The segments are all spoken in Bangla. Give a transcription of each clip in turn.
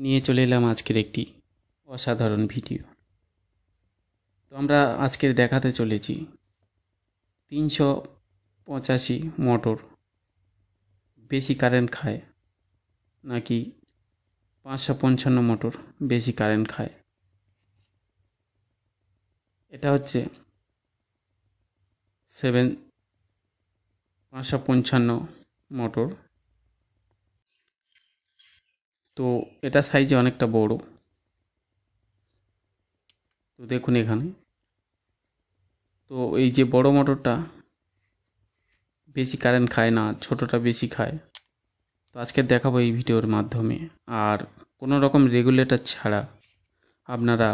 নিয়ে চলে এলাম আজকের একটি অসাধারণ ভিডিও। তো আমরা আজকের দেখাতে চলেছি তিনশো পঁচাশি মোটর বেশি কারেন্ট খায় নাকি পাঁচশো পঞ্চান্ন মোটর বেশি কারেন্ট খায়। এটা হচ্ছে সেভেন পাঁচশো পঞ্চান্ন মোটর তো এটা সাইজে অনেকটা বড়। তো দেখুন এখানে। তো এই যে বড় মোটরটা, বেশি কারেন্ট খায় না, ছোটোটা বেশি খায়। তো আজকে দেখাবো এই ভিডিওর মাধ্যমে। আর কোনো রকম রেগুলেটর ছাড়া আপনারা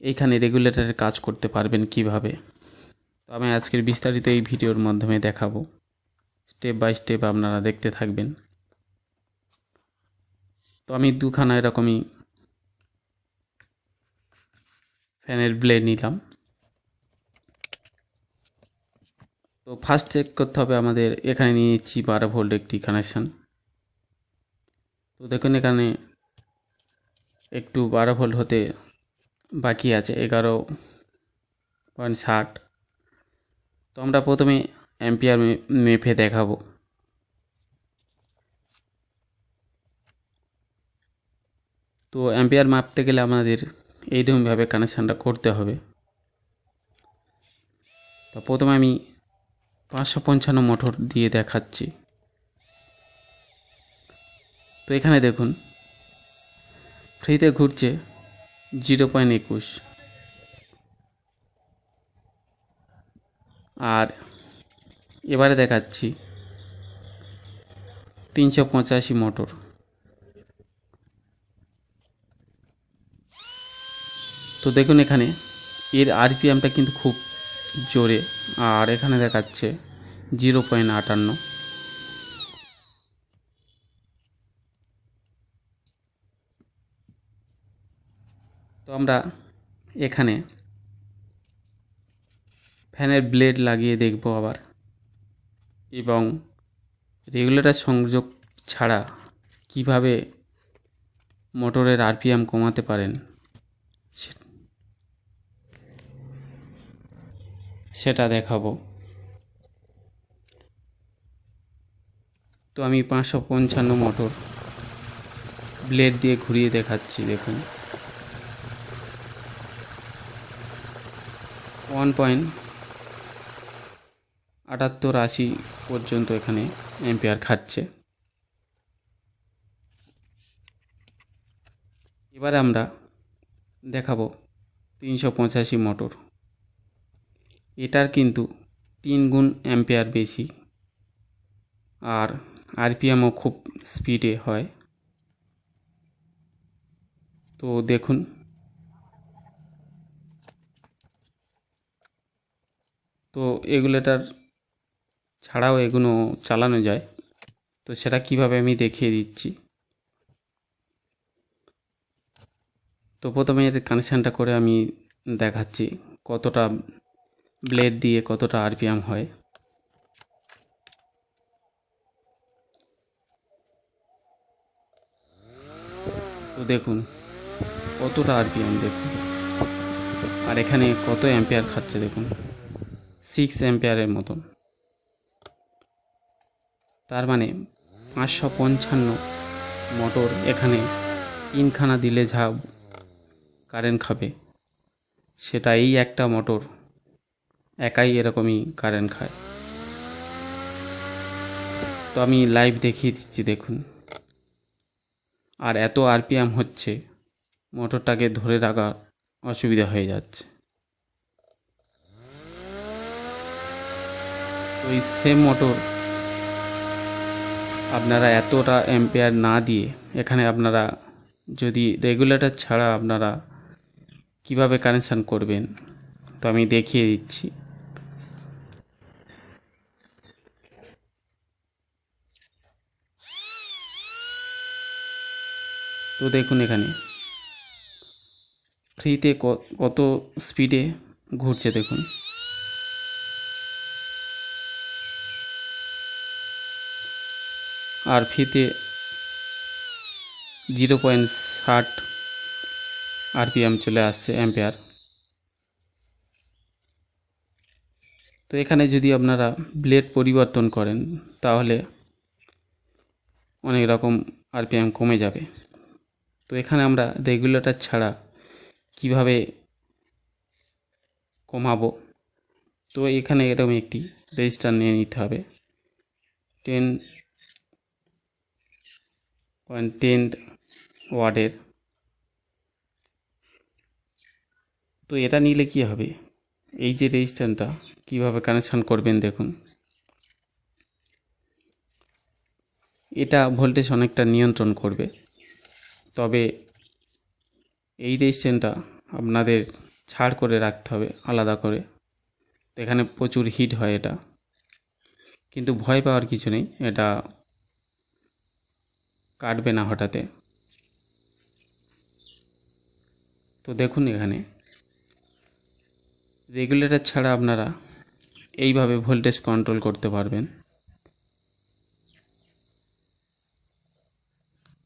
এইখানে রেগুলেটরের কাজ করতে পারবেন কীভাবে? তো আমি আজকের বিস্তারিত এই ভিডিওর মাধ্যমে দেখাবো। স্টেপ বাই স্টেপ আপনারা দেখতে থাকবেন। তো আমি দুখানা এরকমই ফ্যানের ব্লেড নিলাম। তো ফার্স্ট চেক করতে হবে আমাদের, এখানে নিয়ে নিচ্ছি বারো ভোল্ট একটি কানেকশান তো দেখুন এখানে একটু বারো ভোল্ট হতে বাকি আছে, এগারো পয়েন্ট ষাট। তো আমরা প্রথমে অ্যাম্পিয়ার মেপে দেখাবো। তো অ্যাম্পিয়ার মাপতে গেলে আমাদের এইরকমভাবে কানেকশানটা করতে হবে। তো প্রথমে আমি পাঁচশো পঞ্চান্ন মোটর দিয়ে দেখাচ্ছি। তো এখানে দেখুন ফ্রিতে ঘুরছে জিরো পয়েন্ট একুশ। আর এবারে দেখাচ্ছি তিনশো পঁচাশি মোটর তো দেখুন এখানে, এর আরপিএমটা কিন্তু খুব জোরে, আর এখানে দেখাচ্ছে জিরো পয়েন্ট আটান্ন। তো আমরা এখানে ফ্যানের ব্লেড লাগিয়ে দেখব আবার, এবং রেগুলেটর সংযোগ ছাড়া কীভাবে মোটরের আরপিএম কমাতে পারেন সেটা দেখাবো। তো আমি পাঁচশো পঞ্চান্ন মোটর ব্লেড দিয়ে ঘুরিয়ে দেখাচ্ছি, দেখুন। ওয়ান পয়েন্ট আটাত্তর আশি পর্যন্ত এখানে অ্যাম্পিয়ার খাচ্ছে এবারে আমরা দেখাবো তিনশো পঁচাশি মোটর। এটার কিন্তু তিন গুণ অ্যাম্পিয়ার বেশি। আর আরপিএমও খুব স্পিডে হয়। তো দেখুন। তো এগুলোটার ছাড়াও এগুলো চালানো যায়। তো সেটা কীভাবে আমি দেখিয়ে দিচ্ছি। তো প্রথমে এর কানেকশানটা করে আমি দেখাচ্ছি কতটা ব্লেড দিয়ে কতটা আরপিএম হয়? তো দেখুন, কতটা আরপিএম দেখুন। আর এখানে কত অ্যাম্পিয়ার খাচ্ছে দেখুন। সিক্স অ্যাম্পিয়ারের মতন। তার মানে পাঁচশো পঞ্চান্ন মোটর এখানে তিনখানা দিলে যা কারেন্ট খাবে সেটা এই একটা মোটর। একাই এরকমই কারেন্ট খায়। তো আমি লাইভ দেখিয়ে দিচ্ছি, দেখুন। আর এত আরপিএম হচ্ছে মোটরটাকে ধরে রাখা অসুবিধা হয়ে যাচ্ছে। ওই সেম মোটর আপনারা এতটা অ্যাম্পেয়ার না দিয়ে, এখানে আপনারা যদি রেগুলেটর ছাড়া আপনারা কীভাবে কানেকশান করবেন, তো আমি দেখিয়ে দিচ্ছি। তো দেখুন এখানে। ফ্রিতে কত স্পিডে ঘুরছে দেখুন। আর ফ্রিতে জিরো পয়েন্ট ষাট আরপিএম চলে আসছে অ্যাম্পেয়ার। তো এখানে যদি আপনারা ব্লেড পরিবর্তন করেন, তাহলে অনেক রকম আরপিএম কমে যাবে। তো এখানে আমরা রেগুলেটর ছাড়া কীভাবে কমাবো? তো এখানে এরকম একটি রেজিস্টার নিয়ে নিতে হবে। টেন পয়েন্ট টেন ওয়ার্ডের। তো এটা নিলে কি হবে? এই যে রেজিস্ট্যান্টটা কীভাবে কানেকশান করবেন দেখুন। এটা ভোল্টেজ অনেকটা নিয়ন্ত্রণ করবে। তবে এই রেজিস্ট্যান্টটা আপনাদের ছাড় করে রাখতে হবে, আলাদা করে। এখানে প্রচুর হিট হয় এটা। কিন্তু ভয় পাওয়ার কিছু নেই, এটা কাটবে না হঠাতে তো দেখুন এখানে রেগুলেটর ছাড়া আপনারা এইভাবে ভোল্টেজ কন্ট্রোল করতে পারবেন।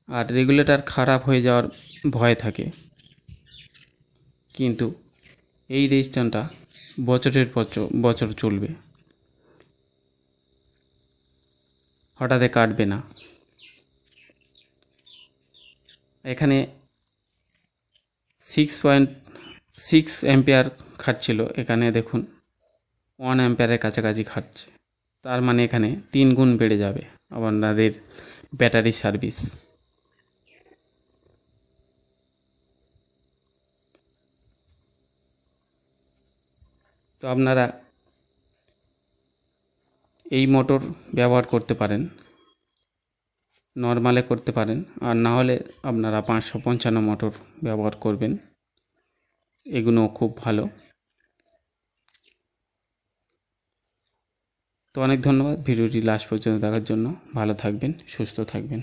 আর রেগুলেটর খারাপ হয়ে যাওয়ার ভয় থাকে। কিন্তু এই রেজিস্ট্যান্টটা বছরের পর বছর চলবে। হঠাৎ কাটবে না। এখানে সিক্স পয়েন্ট সিক্স অ্যাম্পিয়ার খাটছিল। এখানে দেখুন ওয়ান অ্যাম্পিয়ারের কাছাকাছি খাটছে। তার মানে এখানে তিন গুণ বেড়ে যাবে। আপনাদের ব্যাটারি সার্ভিস তো আপনারা এই মোটর ব্যবহার করতে পারেন, নর্মালে করতে পারেন, আর না হলে আপনারা পাঁচশো পঞ্চান্ন মোটর ব্যবহার করবেন। এগুলো খুব ভালো। তো অনেক ধন্যবাদ। ভিডিওটি লাস্ট পর্যন্ত দেখার জন্য ভালো থাকবেন, সুস্থ থাকবেন।